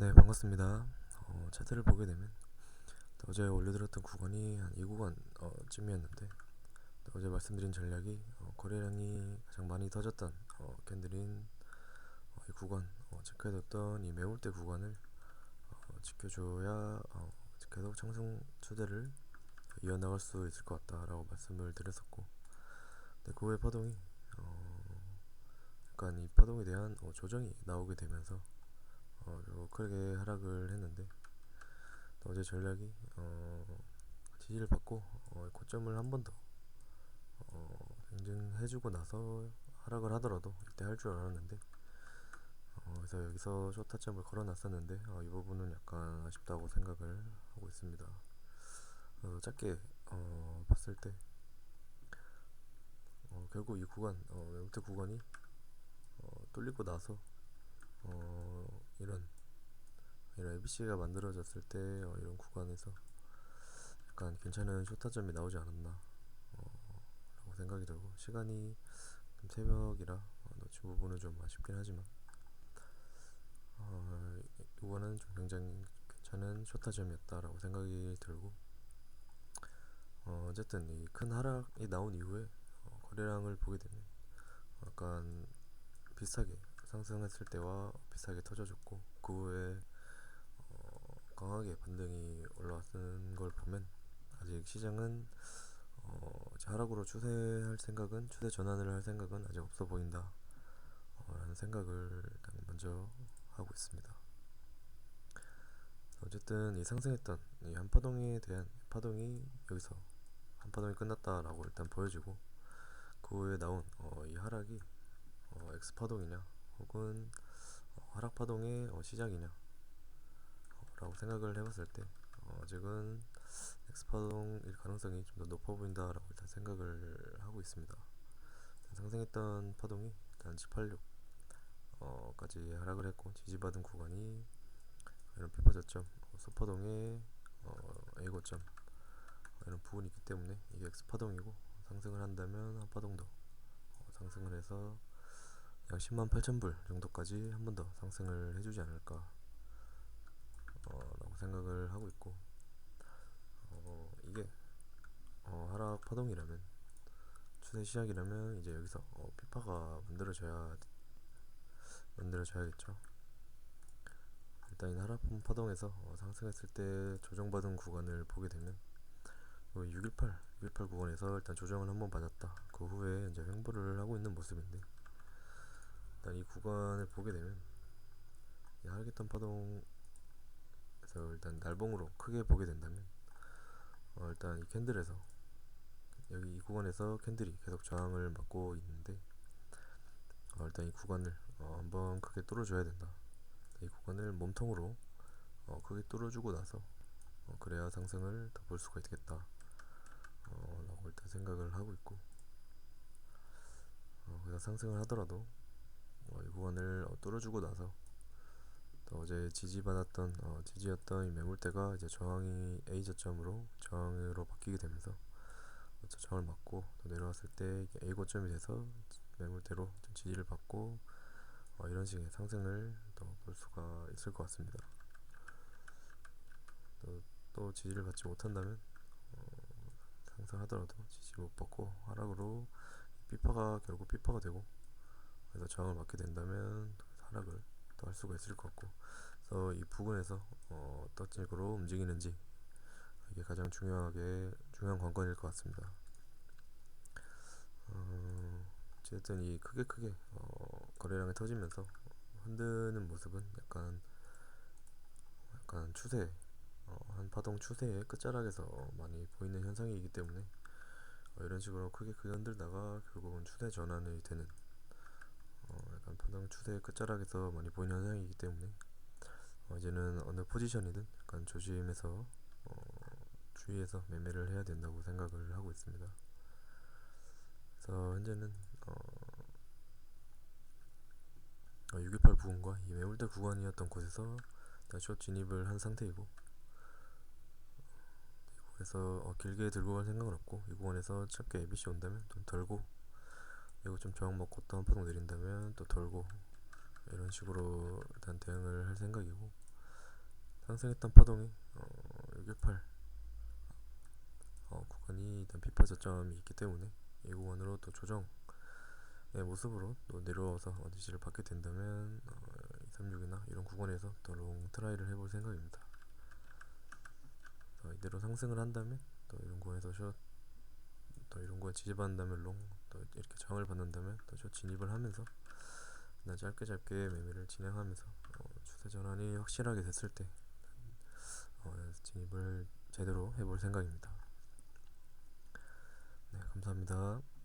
네, 반갑습니다. 어, 차트를 보게 되면 어제 올려드렸던 구간이 한이 구간 어, 쯤이었는데 어제 말씀드린 전략이 어, 거래량이 가장 많이 터졌던 어, 캔들인 어, 이 구간 어, 체크해뒀던 이 매물대 구간을 어, 지켜줘야 어, 계속 상승 추세를 이어나갈 수 있을 것 같다라고 말씀을 드렸었고 근데 그 후에 파동이 어, 약간 이 파동에 대한 어, 조정이 나오게 되면서 어, 좀 크게 하락을 했는데 어제 전략이 어, 지지를 받고 어, 고점을 한 번 더 어, 인증해주고 나서 하락을 하더라도 이때 할 줄 알았는데 어, 그래서 여기서 쇼타점을 걸어놨었는데 어, 이 부분은 약간 아쉽다고 생각을 하고 있습니다. 어, 짧게 어, 봤을 때 어, 결국 이 구간 어, 외국대 구간이 어, 뚫리고 나서 어, 이런 이런 ABC가 만들어졌을 때 어, 이런 구간에서 약간 괜찮은 쇼타점이 나오지 않았나 어, 라고 생각이 들고 시간이 좀 새벽이라 어, 놓친 부분은 좀 아쉽긴 하지만 어, 이거는 좀 굉장히 괜찮은 쇼타점이었다라고 생각이 들고 어, 어쨌든 이 큰 하락이 나온 이후에 어, 거래량을 보게 되면 약간 비슷하게 상승했을 때와 비슷하게 터져줬고 그 후에 어, 강하게 반등이 올라왔는 걸 보면 아직 시장은 어, 하락으로 추세할 생각은 추세 전환을 할 생각은 아직 없어 보인다 어, 라는 생각을 먼저 하고 있습니다. 어쨌든 이 상승했던 이 한파동에 대한 파동이 여기서 한파동이 끝났다라고 일단 보여지고 그 후에 나온 어, 이 하락이 어, X파동이냐 혹은 어, 하락파동의 어, 시작이냐 어, 라고 생각을 해봤을 때 어, 아직은 X파동일 가능성이 좀 더 높아 보인다 라고 일단 생각을 하고 있습니다. 상승했던 파동이 일단 186 어, 까지 하락을 했고 지지받은 구간이 이런 피파 저점 어, 소파동의 어, A고점 어, 이런 부분이 있기 때문에 이게 X파동이고 상승을 한다면 한 파동 더 어, 상승을 해서 약 10만 8천 불 정도까지 한 번 더 상승을 해주지 않을까 어, 라고 생각을 하고 있고 어, 이게 어, 하락 파동이라면 추세 시작이라면 이제 여기서 어, 피파가 만들어져야 만들어져야겠죠 일단 이 하락 파동에서 어, 상승했을 때 조정받은 구간을 보게 되면 618, 618 구간에서 일단 조정을 한번 받았다. 그 후에 이제 횡보를 하고 있는 모습인데 일단 이 구간을 보게 되면 이 하락했던 파동에서 일단 날봉으로 크게 보게 된다면 어 일단 이 캔들에서 여기 이 구간에서 캔들이 계속 저항을 받고 있는데 어 일단 이 구간을 어 한번 크게 뚫어줘야 된다. 이 구간을 몸통으로 어 크게 뚫어주고 나서 어 그래야 상승을 더 볼 수가 있겠다. 어 라고 일단 생각을 하고 있고 어 그래서 상승을 하더라도 어, 이 구간을 어, 뚫어주고 나서 또 어제 지지받았던 어, 지지였던 이 매물대가 이제 저항이 A 저점으로 저항으로 바뀌게 되면서 어, 저항을 맞고 또 내려왔을 때 A 고점이 돼서 매물대로 지지를 받고 어, 이런 식의 상승을 또 볼 수가 있을 것 같습니다. 또, 또 지지를 받지 못한다면 어, 상승하더라도 지지 못 받고 하락으로 피파가 결국 피파가 되고 그래서 저항을 맞게 된다면 하락을 또 할 수가 있을 것 같고 그래서 이 부분에서 어, 어떤 식으로 움직이는지 이게 가장 중요하게 중요한 관건일 것 같습니다. 어, 어쨌든 이 크게 크게 어, 거래량이 터지면서 흔드는 모습은 약간 약간 추세 어, 한 파동 추세의 끝자락에서 많이 보이는 현상이기 때문에 어, 이런 식으로 크게 크게 흔들다가 결국은 추세 전환이 되는 어, 파동 추세의 끝자락에서 많이 보이는 현상이기 때문에 어, 이제는 어느 포지션이든 약간 조심해서 어, 주의해서 매매를 해야 된다고 생각을 하고 있습니다. 그래서 현재는 어, 618 부근과 이 매물대 구간이었던 곳에서 숏 진입을 한 상태이고 그래서 어, 길게 들고 갈 생각은 없고 이 구간에서 짧게 ABC 온다면 좀 덜고 그리고 좀 저항 먹고 또한 파동 내린다면 또 덜고 이런 식으로 일단 대응을 할 생각이고 상승했던 파동이 어, 618 어, 구간이 일단 비파 저점이 있기 때문에 이 구간으로 또 조정의 모습으로 또 내려와서 어디지를 받게 된다면 어, 236이나 이런 구간에서 또 롱 트라이를 해볼 생각입니다. 어, 이대로 상승을 한다면 또 이런 구간에서 숏, 또 이런 구간 지지받는다면 롱, 또 이렇게 저항을 받는다면 또숏 진입을 하면서 나 짧게 짧게 매매를 진행하면서 어, 추세 전환이 확실하게 됐을 때 어, 진입을 제대로 해볼 생각입니다. 네, 감사합니다.